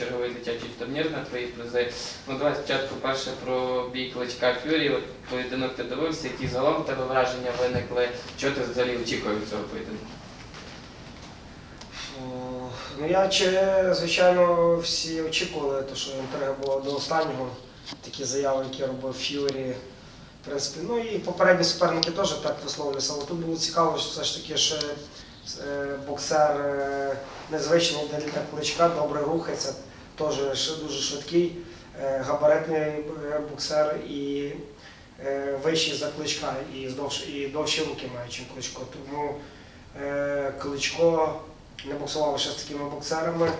черговий дитячий турнір на твої призи. Ну давай спочатку перше про бій кличка Фюрі. От поєдинок ти дивився, які загалом тебе враження виникли. Що ти взагалі очікував від цього поєдинку? Ну я звичайно, всі очікували, то, що інтрига була до останнього. Такі заяви, які робив Ф'юрі. В принципі, ну і попередні суперники теж так висловлювалися, але тут було цікаво, що все ж таки що е, боксер е, незвичний для кличка, добре рухається, теж дуже швидкий, е, габаритний е, боксер і е, вищий за кличка, і, здовж, і довші руки має, ніж кличко. Тому е, кличко не боксував ще з такими боксерами.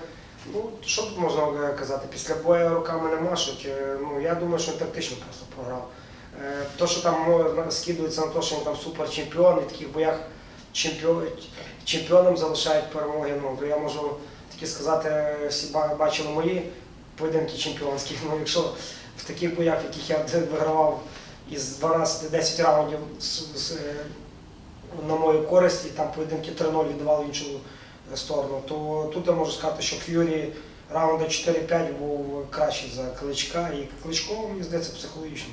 Ну, що тут можна казати? Після бою руками не машуть. Е, Ну, я думаю, що він тактично просто програв. Е, То, що там скидується на те, що він там суперчемпіон, і таких боях чемпіоном залишають перемоги. Ну, я можу таки сказати, всі бачили мої поєдинки чемпіонські. Ну, якщо в таких боях, в яких я вигравав із 12-10 раундів е, на мою користь, і там поєдинки 3-0 віддавали в іншу сторону, то тут я можу сказати, що Ф'юрі раунда 4-5 був кращий за кличка, і кличко, мені здається, психологічно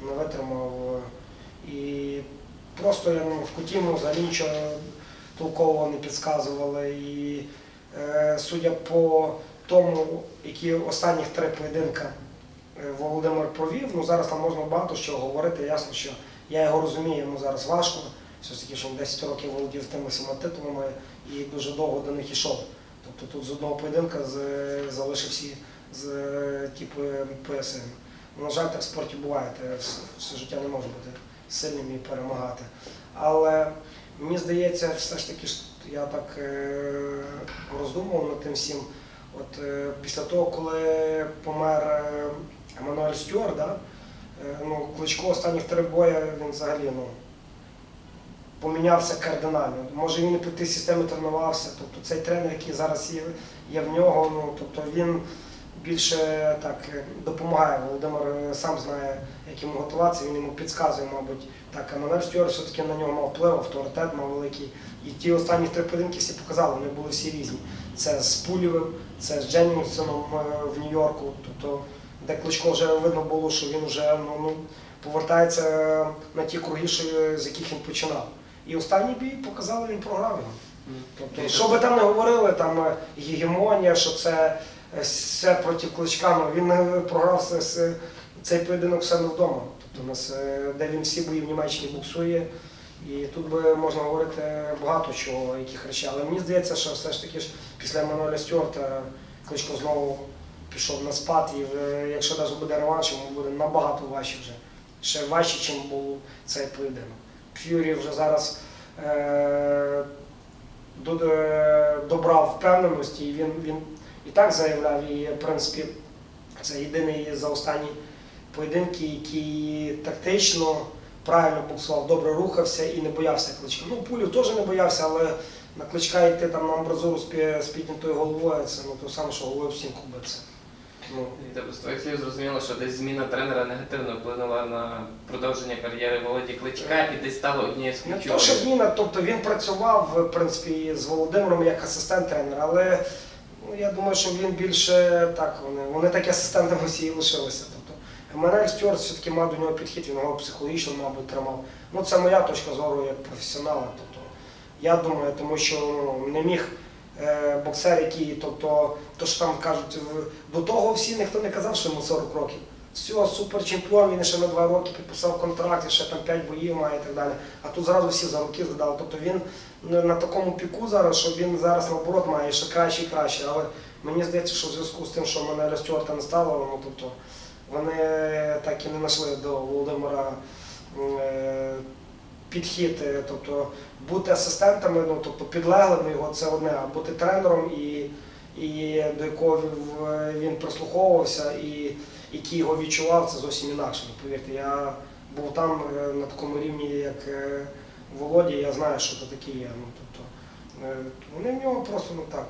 не- не витримав. Просто я ну, в куті йому взагалі нічого толкового не підказували. І е, судя по тому, які останніх три поєдинка е, Володимир провів, ну зараз там можна багато що говорити. Ясно, що я його розумію, йому зараз важко. Все ж таки, що він 10 років володів тими всіма титулами і дуже довго до них йшов. Тобто тут з одного поєдинка залишив всі з типу ПСМ. На жаль, так в спорті буває, все життя не може бути сильним і перемагати. Але мені здається, все ж таки, я так е, роздумував над тим всім. От е, після того, коли помер е, Еммануель Стюарт, да, ну, Кличко останніх три бої він взагалі ну, помінявся кардинально. Може він і по тій системі тренувався. Тобто цей тренер, який зараз є, є в нього, ну тобто він більше так е, допомагає. Володимир е, сам знає, як йому готуватися, він йому підказує, мабуть. Так, Еммануель Стюарт все-таки на нього мав вплив, авторитет мав великий. І ті останні три поєдинки всі показали, вони були всі різні. Це з Пулєвим, це з Дженнінгсоном е, в Нью-Йорку. Тобто, де Кличко вже видно було, що він вже ну, ну, повертається на ті круги, з яких він починав. І останній бій показали, він програв його. Тобто, що би там не говорили, там е, гегемонія, що це е, все проти кличка, ну він е, програв цей поєдинок в себе вдома. Тобто, у нас, де він всі бої в Німеччині буксує. І тут би можна говорити багато чого, яких речей. Але мені здається, що все ж таки ж після Еммануеля Стюарта кличко знову пішов на спад, і якщо навіть буде реванш, йому буде набагато важче вже. Ще важче, ніж був цей поєдинок. Ф'юрі вже зараз добрав впевненості, і він, він і так заявляв, і в принципі це єдиний за останні поєдинки, який тактично правильно боксував, добре рухався і не боявся кличка. Ну, пулів теж не боявся, але на кличка йти там на амбразуру з піднятою головою, це ну, то саме, що головою в стінку. Ну, І тобто, з твоїх слів зрозуміло, що десь зміна тренера негативно вплинула на продовження кар'єри Володі Кличка і десь стало однією з Не то, що зміна, тобто він працював в принципі з Володимиром як асистент тренера, але ну, я думаю, що він більше так, вони, вони так асистентами всі і лишилися. Тобто Еммануель Стюарт все-таки мав до нього підхід, він його психологічно, мабуть, тримав. Ну це моя точка зору як професіонала. Тобто, я думаю, тому що ну, не міг боксер, який, тобто, то що там кажуть, до того всі ніхто не казав, що йому 40 років. Все, супер чемпіон, він ще на два роки підписав контракт, ще там 5 боїв має і так далі. А тут зразу всі за роки задали. Тобто він на такому піку зараз, що він зараз наоборот має ще краще і краще. Але мені здається, що в зв'язку з тим, що мене Стюарта не стало, ну тобто вони так і не знайшли до Володимира е, підхід. е, Тобто бути асистентами, ну тобто підлеглими його це одне, а бути тренером і, і до якого він прислуховувався і який його відчував, це зовсім інакше. Ну, Повірте, я був там е, на такому рівні, як е, Володі, я знаю, що це таке є. Ну, тобто, е, вони в нього просто ну так.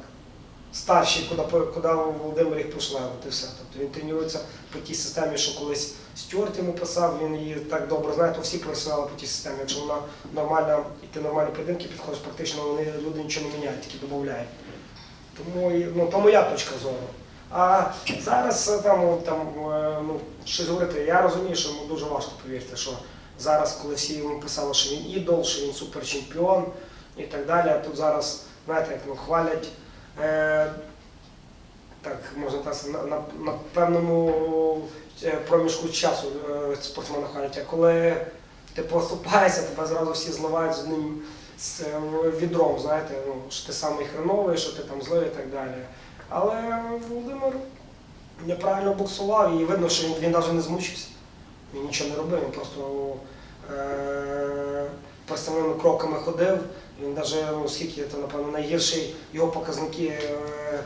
Старші, куди, куди Володимир їх пройшли, от і все. Тобто він тренується по тій системі, що колись Стюарт йому писав, він її так добре знає, то всі професіонали по тій системі. Якщо вона нормальна, і ти нормальні поєдинки підходиш, практично вони люди нічого не міняють, тільки додають. Тому, ну, то моя точка зору. А зараз е, там, там е, ну, щось говорити, я розумію, що йому дуже важко повірити, що зараз, коли всі йому писали, що він ідол, що він суперчемпіон і так далі, а тут зараз, знаєте, як ну, хвалять. Е, так, можна так на, на, на певному проміжку часу е, спортсмена хвалять. А коли ти поступаєшся, тебе зразу всі зливають з одним з е, відром, знаєте, ну, що ти самий хреновий, що ти там злий і так далі. Але Володимир неправильно боксував і видно, що він, він навіть не змучився. Він нічого не робив, він просто е, поставними кроками ходив. Він навіть, ну, скільки це, напевно, найгірший його показники е,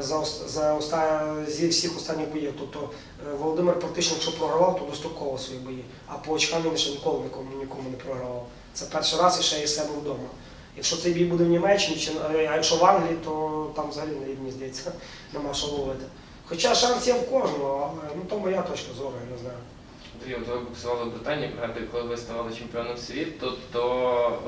за, ос- за оста, зі всіх останніх боїв. Тобто е, Володимир практично, якщо програвав, то достроково свої бої. А по очкам він ще ніколи нікому, нікому не програвав. Це перший раз і ще із себе вдома. Якщо цей бій буде в Німеччині, чи, а якщо в Англії, то там взагалі не мені здається, нема що ловити. Хоча шанс є в кожного, але ну, то моя точка зору, я не знаю. Андрій, от ви боксували в Британії, пригадую, коли ви ставали чемпіоном світу, то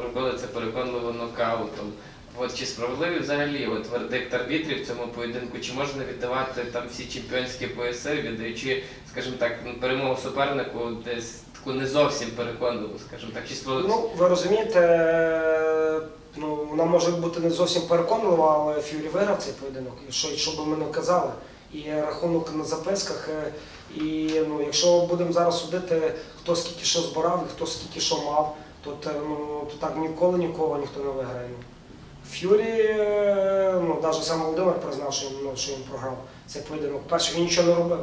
робили це переконливо нокаутом. От чи справедливий взагалі от вердикт арбітрів в цьому поєдинку, чи можна віддавати там всі чемпіонські пояси, віддаючи, скажімо так, перемогу супернику десь таку не зовсім переконливу, скажімо так, чи справедливо? Ну, ви розумієте, ну, вона може бути не зовсім переконлива, але Фюрі виграв цей поєдинок. Що, що би ми не казали. І рахунок на записках. е, І ну, якщо будемо зараз судити, хто скільки що збирав і хто скільки що мав, то, ну, то так ніколи нікого ніхто не виграє. Фюрі, е, ну, навіть сам Володимир признав, що він, ну, що він програв цей поєдинок. Перше, він нічого не робив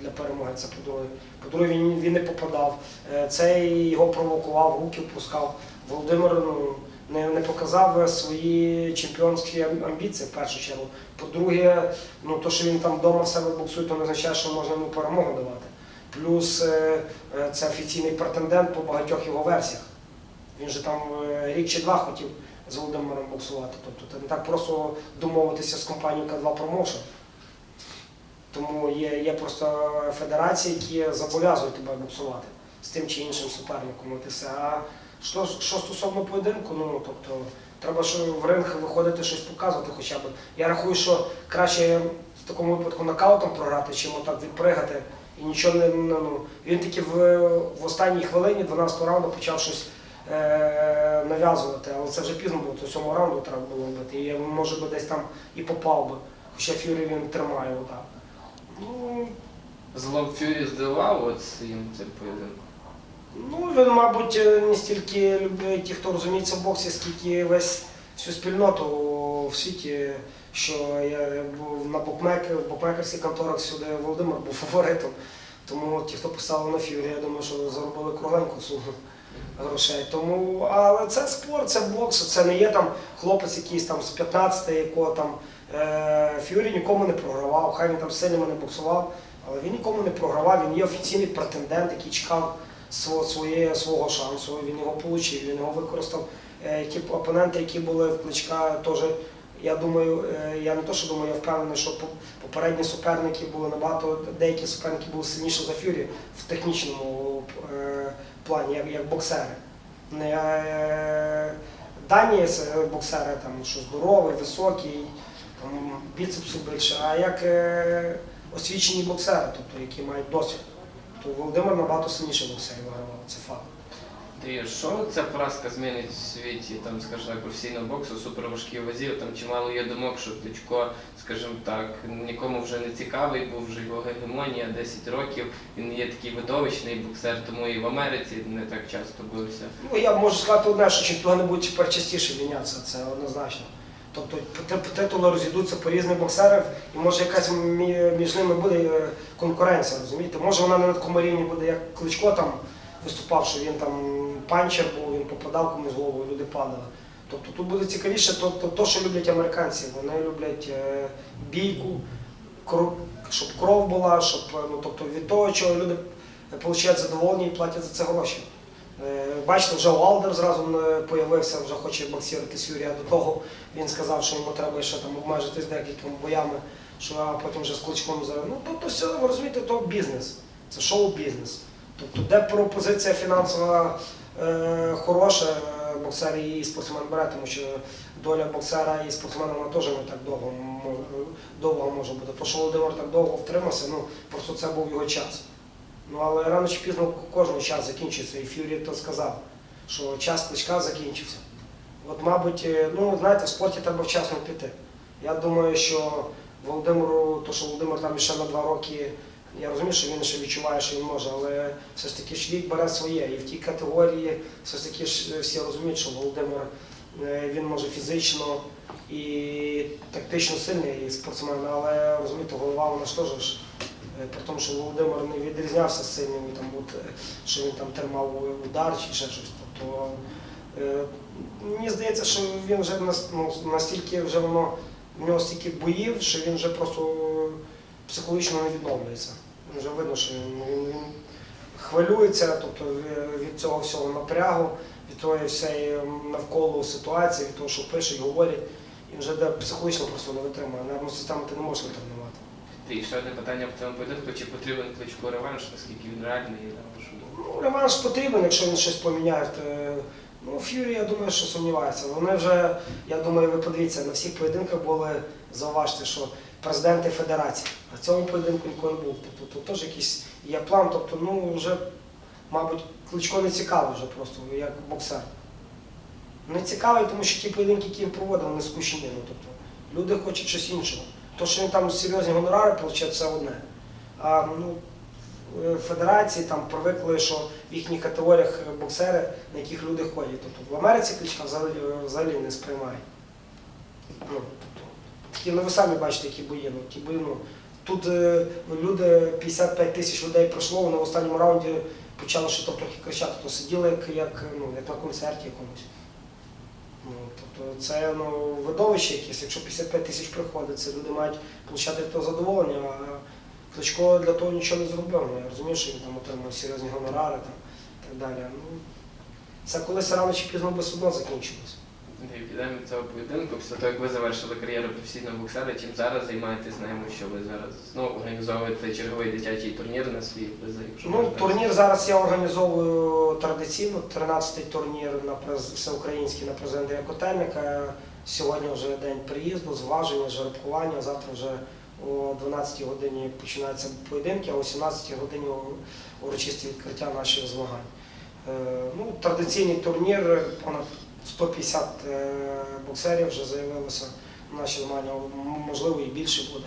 для перемоги, це по-друге. По-друге, він, він не попадав. Е, Цей його провокував, руки впускав. Володимир ну, не, не показав свої чемпіонські амбіції в першу чергу. По-друге, ну, то, що він там вдома в себе боксує, то не означає, що можна йому перемогу давати. Плюс е, це офіційний претендент по багатьох його версіях. Він же там рік чи два хотів з Володимиром боксувати. Тобто не так просто домовитися з компанією К2 Promotion. Тому є, є просто федерації, які зобов'язують тебе боксувати з тим чи іншим суперником. А що, що стосовно поєдинку, ну тобто треба в ринг виходити щось показувати хоча б. Я рахую, що краще в такому випадку нокаутом програти, чим отак відпригати. І нічого не ну, ну. він тільки в, в останній хвилині 12 раунду почав щось нав'язувати, але це вже пізно було, то сьомого раунду треба було робити. І я, може би десь там і попав би. Хоча Фюрі він тримає отак. Ну, Злом Фюрі здивував от своїм цим поєдинком. Ну, він, мабуть, не стільки любить ті, хто розуміється в боксі, скільки весь всю спільноту в світі, що я був на букмек, в букмекерських конторах сюди Володимир був фаворитом. Тому ті, хто писали на фюрі, я думаю, що заробили кругленьку суму грошей. Тому, але це спорт, це бокс, це не є там хлопець якийсь там з 15 якого там е, Фюрі нікому не програвав, хай він там сильно не боксував, але він нікому не програвав, він є офіційний претендент, який чекав свого, своє, свого шансу, він його отримав, він його використав. Е, Ті опоненти, які були в кличка, теж, я думаю, е, я не то, що думаю, я впевнений, що попередні суперники були набагато, деякі суперники були сильніші за Фюрі в технічному плані, як, як боксери. Е, Дані боксери, там, що здоровий, високий, там, біцепсу більше, а як е, освічені боксери, тобто, які мають досвід. То Володимир набагато сильніше боксерів вигравав, це факт. Андрій, що ця поразка змінить в світі, там, скажімо так, професійного боксу, суперважкій вазі, там чимало є думок, що Кличко, скажімо так, нікому вже не цікавий, був вже його гегемонія 10 років, він є такий видовищний боксер, тому і в Америці не так часто бився. Ну, я можу сказати одне, що чемпіони будуть тепер частіше мінятися, це однозначно. Тобто ти- титули розійдуться по різних боксерах, і може якась між ними буде е, конкуренція, розумієте? Може вона не на такому рівні буде, як Кличко там виступав, що він там панчер був, він попадав комусь в голову, люди падали. Тобто тут буде цікавіше то, то, то що люблять американці. Вони люблять е, бійку, кров, щоб кров була, щоб е, ну, тобто від того, чого люди отримують задоволення і платять за це гроші. Е, Бачите, вже Уалдер зразу з'явився, вже хоче боксірувати з Юрія. До того він сказав, що йому треба ще там обмежитись декількома боями, що а потім вже з кличком за. Ну тобто все, ви розумієте, то бізнес. Це шоу-бізнес. Тобто, де пропозиція фінансова е, е, боксер і спортсмен бере, тому що доля боксера і спортсмена вона теж не так довго, довго може бути. То, що Володимир так довго втримався, ну просто це був його час. Ну але рано чи пізно кожен час закінчується. І Фюрі то сказав, що час кличка закінчився. От, мабуть, е, ну знаєте, в спорті треба вчасно піти. Я думаю, що Володимиру, то що Володимир там ще на два роки, я розумію, що він ще відчуває, що він може, але все ж таки ж вік бере своє. І в тій категорії все ж таки ж всі розуміють, що Володимир е, він може фізично і тактично сильний спортсмен, але розумієте, голова вона ж теж е, При тому, що Володимир не відрізнявся сильним, там, от, е, що він там тримав удар чи ще щось. Тобто, е, мені здається, що він вже ну, настільки вже воно в нього стільки боїв, що він вже просто психологічно не відновлюється. Вже видно, що він, він, він хвилюється, тобто від цього всього напрягу, від тої всієї навколо ситуації, від того, що пише і говорять, і вже де психологічно просто не витримує. Нервну систему ти не можеш тренувати. І ще одне питання в цьому поєдинку, чи потрібен кличку реванш, наскільки він реальний, на вашу думку? Ну, реванш потрібен, якщо він щось поміняє. То, ну, Ф'юрі, я думаю, що сумнівається. Вони вже, я думаю, ви подивіться, на всіх поєдинках були, зауважте, що президенти федерації. А цьому поєдинку ніколи не був. Тобто тут теж якийсь є план, тобто, ну, вже, мабуть, Кличко не цікавий вже просто, як боксер. Не цікавий, тому що ті поєдинки, які він проводив, вони скучні. Ну, тобто, люди хочуть щось іншого. То, що він там серйозні гонорари отримує, це одне. А, ну, в федерації там привикли, що в їхніх категоріях боксери, на яких люди ходять. Тобто в Америці кличка взагалі, взагалі не сприймає. Ну, тобто, такі, ну ви самі бачите, які бої. Ну, ті бої, ну, тут е, люди, 55 тисяч людей пройшло, вони в останньому раунді почали щось трохи кричати, то сиділи як, як, ну, як на концерті якомусь. Ну, тобто це ну, видовище якесь, якщо 55 тисяч приходить, це люди мають отримати то задоволення. А Кличко для того нічого не зробив. Ну, я розумію, що він там отримав серйозні гонорари там, і так далі. Ну, це колись рано чи пізно би все одно закінчилось. І цього поєдинку, після того, як ви завершили кар'єру професійного боксера, чим зараз займаєтесь, знаємо, що ви зараз знову організовуєте черговий дитячий турнір на свій якщо Ну, турнір зараз я організовую традиційно, 13-й турнір на през- всеукраїнський на президента Котельника. Сьогодні вже день приїзду, зваження, жеребкування. Завтра вже о 12-й годині починаються поєдинки, а о 17-й годині урочисті відкриття наших змагань. Е, Ну, традиційний турнір, понад 150 е, боксерів вже заявилося на наші змагання, можливо і більше буде.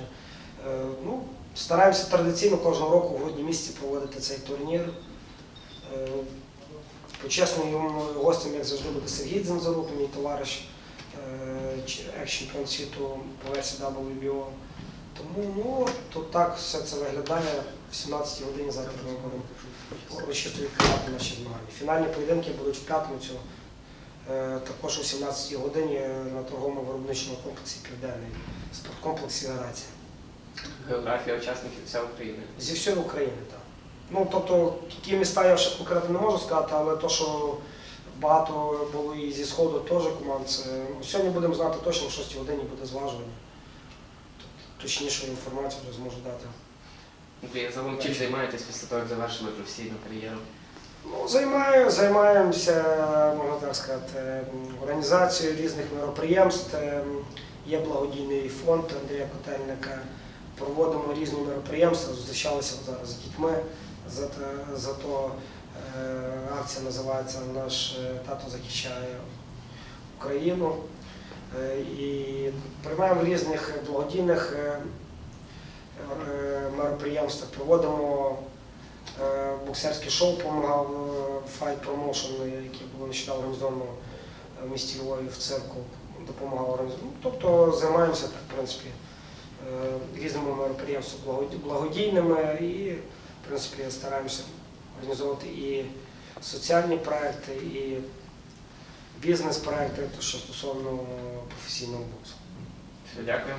Е, Ну, Стараємося традиційно кожного року в грудні місяці проводити цей турнір. Е, Почесним гостем, як завжди, буде Сергій Дзензорук, мій товариш, екс-чемпіон світу по версії WBO. Тому ну, то так все це виглядає. В 17 годині зараз ми будемо наші змагання. Фінальні поєдинки будуть в п'ятницю, також о 17 годині на торговому виробничому комплексі Південний спорткомплексі Грація. Географія учасників вся Україна. Зі всієї України, так. Ну, тобто, які міста я ще конкретно не можу сказати, але то, що багато було і зі Сходу теж команд, це сьогодні будемо знати точно, в 6 годині буде зважування. Тобто, Точнішу інформацію вже зможу дати. Андрій, загалом чим займаєтесь після того, як завершили професійну кар'єру? Займаю, займаємося, можна так сказати, організацією різних мероприємств. Ем, Є благодійний фонд Андрія Котельника. Проводимо різні мероприємства, зустрічалися зараз з дітьми. За, те- за то е, акція називається Наш е, тато захищає Україну. Е, І приймаємо в різних благодійних мероприємствах, проводимо боксерське шоу допомагав Fight Promotion, яке було нещодавно організовано е, в місті Львові в цирку, допомагав організовувати. Ну, тобто займаємося так, в принципі, е, різними мероприємствами благодійними і, в принципі, стараємося організовувати і соціальні проекти, і бізнес-проекти, що стосовно професійного боксу. Все, дякую.